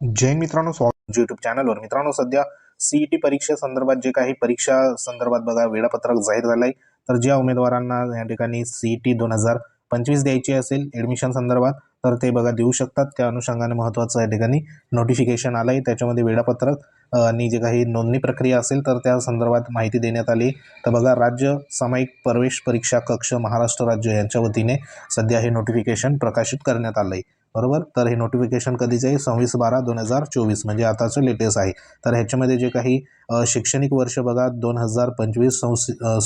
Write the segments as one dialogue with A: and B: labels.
A: जय मित्रांनो स्वागत युट्यूब चॅनलवर मित्रांनो सध्या सीईटी परीक्षेसंदर्भात जे काही परीक्षा संदर्भात बघा वेळापत्रक जाहीर झालं आहे तर ज्या उमेदवारांना या ठिकाणी सीईटी दोन हजार पंचवीस द्यायची असेल ॲडमिशन संदर्भात तर ते बघा देऊ शकतात. त्या अनुषंगाने महत्त्वाचं या ठिकाणी नोटिफिकेशन आलं आहे त्याच्यामध्ये वेळापत्रक आणि जे काही नोंदणी प्रक्रिया असेल तर त्या संदर्भात माहिती देण्यात आली तर बघा राज्य सामायिक प्रवेश परीक्षा कक्ष महाराष्ट्र राज्य यांच्या वतीने सध्या हे नोटिफिकेशन प्रकाशित करण्यात आलं आहे बरोबर? तर हे नोटिफिकेशन कधीचं आहे? सव्वीस बारा दोन हजार चोवीस. म्हणजे आताचं लेटेस्ट आहे. तर ह्याच्यामध्ये जे काही शैक्षणिक वर्ष बघा दोन हजार पंचवीस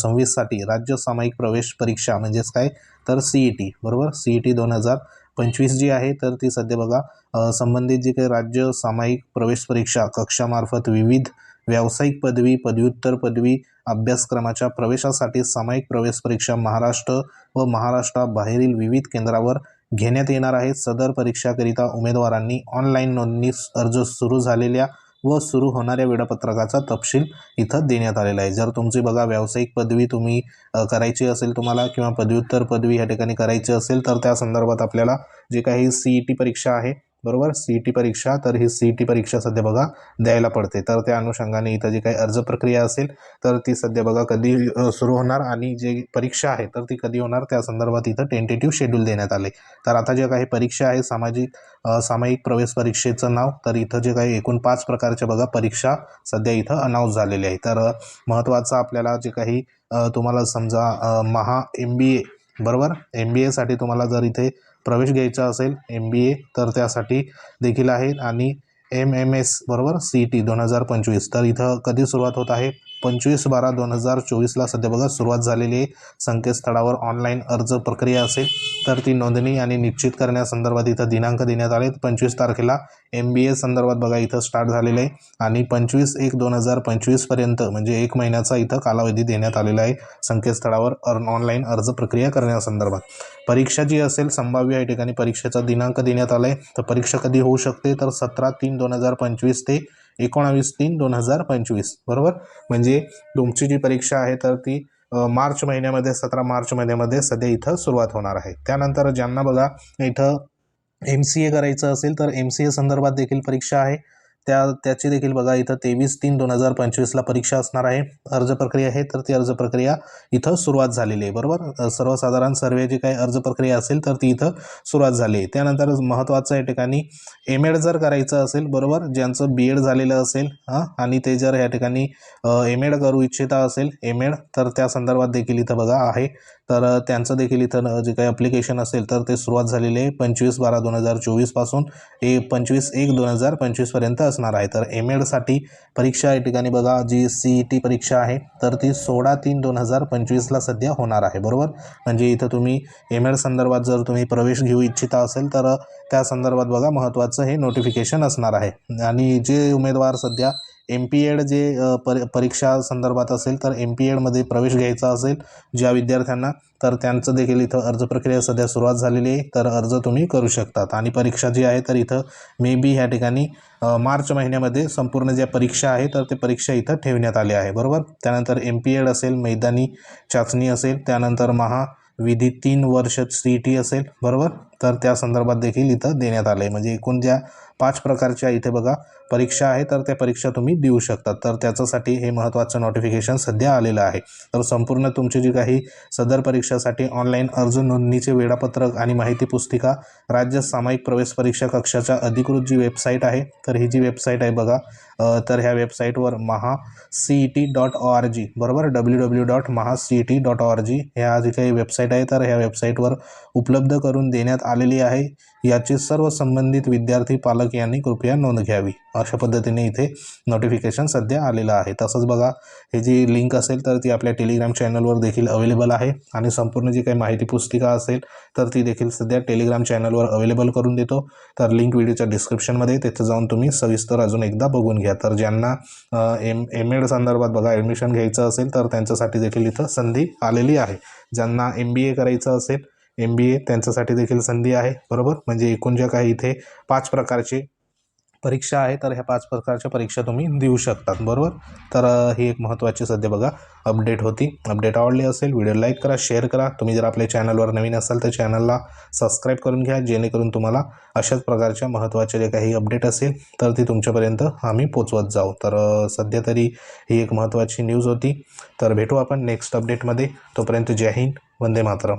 A: सव्वीससाठी राज्य सामायिक प्रवेश परीक्षा म्हणजेच काय? तर सी ई टी बरोबर? सी ई टी दोन हजार पंचवीस जी आहे तर ती सध्या बघा संबंधित जी काही राज्य सामायिक प्रवेश परीक्षा कक्षामार्फत विविध व्यावसायिक पदवी पदव्युत्तर पदवी अभ्यासक्रमाच्या प्रवेशासाठी सामायिक प्रवेश परीक्षा महाराष्ट्र व महाराष्ट्राबाहेरील विविध केंद्रावर घेण्यात येणार आहे सदर परीक्षाकरिता उमेदवारांनी ऑनलाईन नोंदणी अर्ज सुरू झालेल्या व सुरू होणाऱ्या वेळापत्रकाचा तपशील इथं देण्यात आलेला आहे. जर तुमची बघा व्यावसायिक पदवी तुम्ही करायची असेल तुम्हाला किंवा पदव्युत्तर पदवी या ठिकाणी करायची असेल तर त्या संदर्भात आपल्याला जे काही सी ई टी परीक्षा आहे बरोबर? सी ई टी परीक्षा तर ही सी ई टी परीक्षा सध्या बघा द्यायला पडते. तर त्या अनुषंगाने इथं जी काही अर्ज प्रक्रिया असेल तर ती सध्या बघा कधी सुरू होणार आणि जे परीक्षा आहे तर ती कधी होणार त्या संदर्भात इथं टेंटेटिव्ह शेड्यूल देण्यात आले. तर आता जे काही परीक्षा आहे सामाजिक सामायिक प्रवेश परीक्षेचं नाव तर इथं जे काही एकूण पाच प्रकारच्या बघा परीक्षा सध्या इथं अनाऊन्स झालेले आहे तर महत्त्वाचं आपल्याला जे काही तुम्हाला समजा महा एम बी ए बरोबर? एम बी एसाठी तुम्हाला जर इथे प्रवेश घ्यायचा असेल एम बी ए तर त्यासाठी देखील आहे. आणि एम एम एस बरोबर सी ई टी दोन हजार पंचवीस. तर इथं कधी सुरुवात होत आहे? पंचवीस बारा दोन हजार चोवीसला सध्या बघा सुरुवात झालेली आहे. संकेतस्थळावर ऑनलाईन अर्ज प्रक्रिया असेल तर ती नोंदणी आणि निश्चित करण्यासंदर्भात इथं दिनांक देण्यात आले पंचवीस तारखेला एम बी ए संदर्भात बघा इथं स्टार्ट झालेलं आहे. आणि पंचवीस एक दोन हजार पंचवीसपर्यंत म्हणजे एक महिन्याचा इथं कालावधी देण्यात आलेला आहे. संकेतस्थळावर अर्न ऑनलाईन अर्ज प्रक्रिया करण्यासंदर्भात परीक्षा जी असेल संभाव्य या ठिकाणी परीक्षेचा दिनांक देण्यात आला आहे तर परीक्षा कधी होऊ शकते? तर सतरा तीन दोन हजार पंचवीस ते एकोणावीस तीन दोन हजार पंचवीस. बरोबर? म्हणजे तुमची जी परीक्षा आहे तर ती मार्च महिन्यामध्ये सतरा मार्च महिन्यामध्ये सध्या इथं सुरुवात होणार आहे. त्यानंतर ज्यांना बघा इथं एम सी ए करायचं असेल तर एम सी ए संदर्भात देखील परीक्षा आहे. त्या त्याची देखील बघा इथं तेवीस तीन दोन हजार पंचवीसला परीक्षा असणार आहे. अर्ज प्रक्रिया आहे तर ती अर्ज प्रक्रिया इथं सुरुवात झालेली आहे बरोबर? सर्वसाधारण सर्वे जी काही अर्ज प्रक्रिया असेल तर ती इथं सुरुवात झाली आहे. त्यानंतर महत्त्वाचं या ठिकाणी एम एड जर करायचं असेल बरोबर? ज्यांचं बी एड झालेलं असेल हां आणि ते जर या ठिकाणी एम एड करू इच्छिता असेल एम एड तर त्या संदर्भात देखील इथं बघा आहे. तर त्यांचं देखील इथं जे काही अप्लिकेशन असेल तर ते सुरुवात झालेली आहे पंचवीस बारा दोन हजार चोवीसपासून ए पंचवीस एक दोन हजार पंचवीसपर्यंत असणार आहे. तर एम एडसाठी परीक्षा या ठिकाणी बघा जी सी ई टी परीक्षा आहे तर ती सोळा तीन दोन हजार पंचवीसला सध्या होणार आहे. बरोबर? म्हणजे इथं तुम्ही एम एड संदर्भात जर तुम्ही प्रवेश घेऊ इच्छिता असेल तर त्या संदर्भात बघा महत्त्वाचं हे नोटिफिकेशन असणार आहे. आणि जे उमेदवार सध्या एम पी एड जे पर परीक्षा संदर्भात असेल तर एम पी एडमध्ये प्रवेश घ्यायचा असेल ज्या विद्यार्थ्यांना तर त्यांचं देखील इथं अर्ज प्रक्रिया सध्या सुरुवात झालेली आहे. तर अर्ज तुम्ही करू शकतात. आणि परीक्षा जी आहे तर इथं मे बी ह्या ठिकाणी मार्च महिन्यामध्ये संपूर्ण ज्या परीक्षा आहे तर ते परीक्षा इथं ठेवण्यात आली आहे. बरोबर? त्यानंतर एम पी एड असेल मैदानी चाचणी असेल त्यानंतर महा विधी तीन वर्ष सी टी असेल. बरोबर? तर त्या संदर्भात देखील इथं देण्यात आलं आहे म्हणजे एकूण ज्या पाच प्रकारच्या इथे बघा परीक्षा आहे तर त्या परीक्षा तुम्ही देऊ शकतात तर त्याच्यासाठी हे महत्त्वाचं नोटिफिकेशन सध्या आलेलं आहे. तर संपूर्ण तुमची जी काही सदर परीक्षासाठी ऑनलाईन अर्ज नोंदणीचे वेळापत्रक आणि माहिती पुस्तिका राज्य सामायिक प्रवेश परीक्षा कक्षाच्या अधिकृत जी वेबसाईट आहे तर ही जी वेबसाईट आहे बघा तर ह्या वेबसाईटवर Maha C E T dot O R G बरोबर? W W dot Maha C E T dot O R G ह्या जी काही वेबसाईट आहे. तर ह्या वेबसाईटवर उपलब्ध करून देण्यात आलेली आहे. याची सर्व संबंधित विद्यार्थी पालक यांनी कृपया नोंद घ्यावी. अशा पद्धतीने इथे नोटिफिकेशन सध्या आलेलं आहे. तसंच बघा हे जी लिंक असेल तर ती आपल्या टेलिग्राम चॅनलवर देखील अवेलेबल आहे. आणि संपूर्ण जी काही माहिती पुस्तिका असेल तर ती देखील सध्या टेलिग्राम चॅनलवर अवेलेबल करून देतो. तर लिंक व्हिडिओच्या डिस्क्रिप्शनमध्ये तिथं जाऊन तुम्ही सविस्तर अजून एकदा बघून घ्या. तर ज्यांना एम एम एड संदर्भात बघा ॲडमिशन घ्यायचं असेल तर त्यांच्यासाठी देखील इथं संधी आलेली आहे. ज्यांना एम बी ए करायचं असेल एम बी ए त्यांच्यासाठी देखील संधी आहे बरोबर? म्हणजे एकूण ज्या काही इथे पाच प्रकारचे परीक्षा आहे तर ह्या पाच प्रकारच्या परीक्षा तुम्ही देऊ शकतात बरोबर? तर ही एक महत्त्वाची सध्या बघा अपडेट होती. अपडेट आवडली असेल व्हिडिओ लाईक करा शेअर करा. तुम्ही जर आपल्या चॅनलवर नवीन असाल तर चॅनलला सबस्क्राईब करून घ्या जेणेकरून तुम्हाला अशाच प्रकारच्या महत्त्वाच्या जे काही अपडेट असेल तर ती तुमच्यापर्यंत आम्ही पोचवत जाऊ. तर सध्या तरी ही एक महत्त्वाची न्यूज होती. तर भेटू आपण नेक्स्ट अपडेटमध्ये. तोपर्यंत जय हिंद वंदे मातरम.